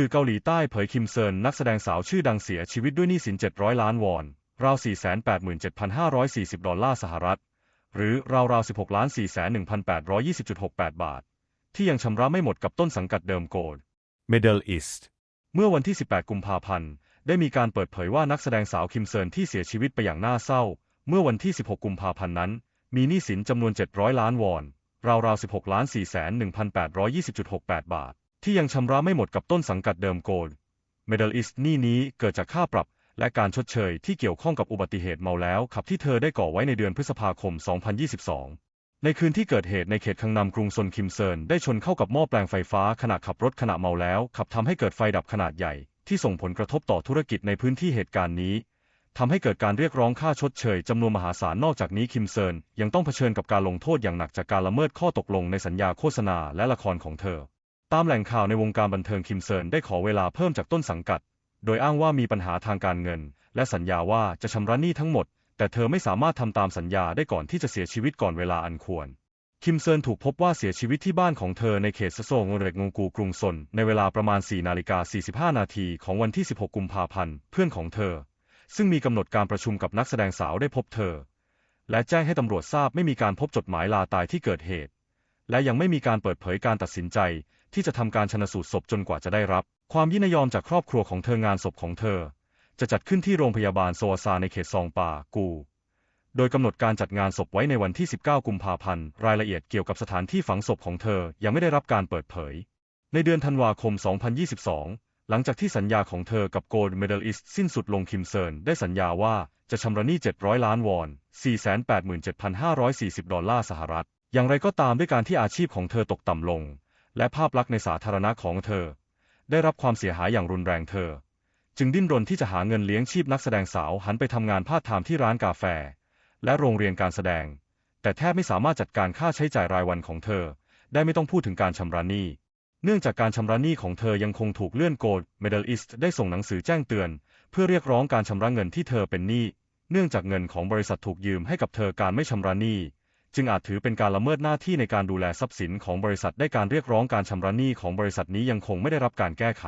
สื่อเกาหลีใต้เผยคิมเซินนักแสดงสาวชื่อดังเสียชีวิตด้วยหนี้สิน 700 ล้านวอน ราว 487,540 ดอลลาร์สหรัฐ หรือราวๆ16ล้าน411,820.68 บาท ที่ยังชำระไม่หมดกับต้นสังกัดเดิมโกล Middle East เมื่อวันที่ 18 กุมภาพันธ์ ได้มีการเปิดเผยว่านักแสดงสาวคิมเซินที่เสียชีวิตไปอย่างน่าเศร้า เมื่อวันที่ 16 กุมภาพันธ์นั้น มีหนี้สินจำนวน 700 ล้านวอน ราวๆ16ล้าน411,820.68 บาท ที่ยังชำระไม่หมดกับต้นสังกัดเดิมโกล Middle East หนี้นี้เกิดจากค่าปรับและการชดเชยที่เกี่ยวข้องกับอุบัติเหตุเมาแล้วขับที่เธอได้ก่อไว้ในเดือนพฤษภาคม 2022 ในคืนที่เกิดเหตุในเขตคังนำกรุงซนคิมเซินได้ชนเข้ากับหม้อแปลงไฟฟ้าขณะขับรถขณะเมาแล้ว ขับทำให้เกิดไฟดับขนาดใหญ่ ที่ส่งผลกระทบต่อธุรกิจในพื้นที่เหตุการณ์นี้ทำให้เกิดการเรียกร้องค่าชดเชยจำนวนมหาศาลนอกจากนี้คิมเซินยังต้องเผชิญกับการลงโทษอย่างหนักจากการละเมิดข้อตกลงในสัญญาโฆษณาและละครของเธอ ตามแหล่งข่าวในวงการบันเทิงคิมเซินได้ขอเวลาเพิ่มจากต้นสังกัด โดยอ้างว่ามีปัญหาทางการเงิน และสัญญาว่าจะชำระหนี้ทั้งหมด แต่เธอไม่สามารถทำตามสัญญาได้ก่อนที่จะเสียชีวิตก่อนเวลาอันควร คิมเซินถูกพบว่าเสียชีวิตที่บ้านของเธอในเขตซะโซงเรกงงกูกรุงซนในเวลาประมาณ 4 นาฬิกา 45 นาทีของวันที่ 16 กุมภาพันธ์ เพื่อนของเธอ ซึ่งมีกำหนดการประชุมกับนักแสดงสาวได้พบเธอ และแจ้งให้ตำรวจทราบไม่มีการพบจดหมายลาตายที่เกิดเหตุ และยังไม่มีการเปิดเผยการตัดสินใจ ที่จะทำการชนสูตรศพจนกว่าจะได้รับ ความยินยอมจากครอบครัวของเธองานศพของเธอ จะจัดขึ้นที่โรงพยาบาลโซวาซาในเขตซองปากู โดยกำหนดการจัดงานศพไว้ในวันที่ 19 กุมภาพันธ์ รายละเอียดเกี่ยวกับสถานที่ฝังศพของเธอยังไม่ได้รับการเปิดเผย ในเดือนธันวาคม 2022 หลังจากที่สัญญาของเธอกับ Gold Medalist สิ้นสุดลงคิมเซินได้สัญญาว่าจะชำระหนี้ 700 ล้านวอน 487,540 ดอลลาร์สหรัฐ อย่างไรก็ตามด้วยการที่อาชีพของเธอตกต่ำลง และภาพลักษณ์ในสาธารณะของเธอ ได้รับความเสียหายอย่างรุนแรงเธอ จึงดิ้นรนที่จะหาเงินเลี้ยงชีพนักแสดงสาวหันไปทำงานพาร์ทไทม์ที่ร้านกาแฟ และโรงเรียนการแสดง แต่แทบไม่สามารถจัดการค่าใช้จ่ายรายวันของเธอ ได้ไม่ต้องพูดถึงการชำระหนี้เนื่องจากการชำระหนี้ของเธอยังคงถูกเลื่อนโกลเมดัลอิสต์ได้ส่งหนังสือแจ้งเตือน เพื่อเรียกร้องการชำระเงินที่เธอเป็นหนี้ เนื่องจากเงินของบริษัทถูกยืมให้กับเธอการไม่ชำระหนี้ จึงอาจถือเป็นการละเมิดหน้าที่ในการดูแลทรัพย์สินของบริษัทได้การเรียกร้องการชำระหนี้ของบริษัทนี้ยังคงไม่ได้รับการแก้ไข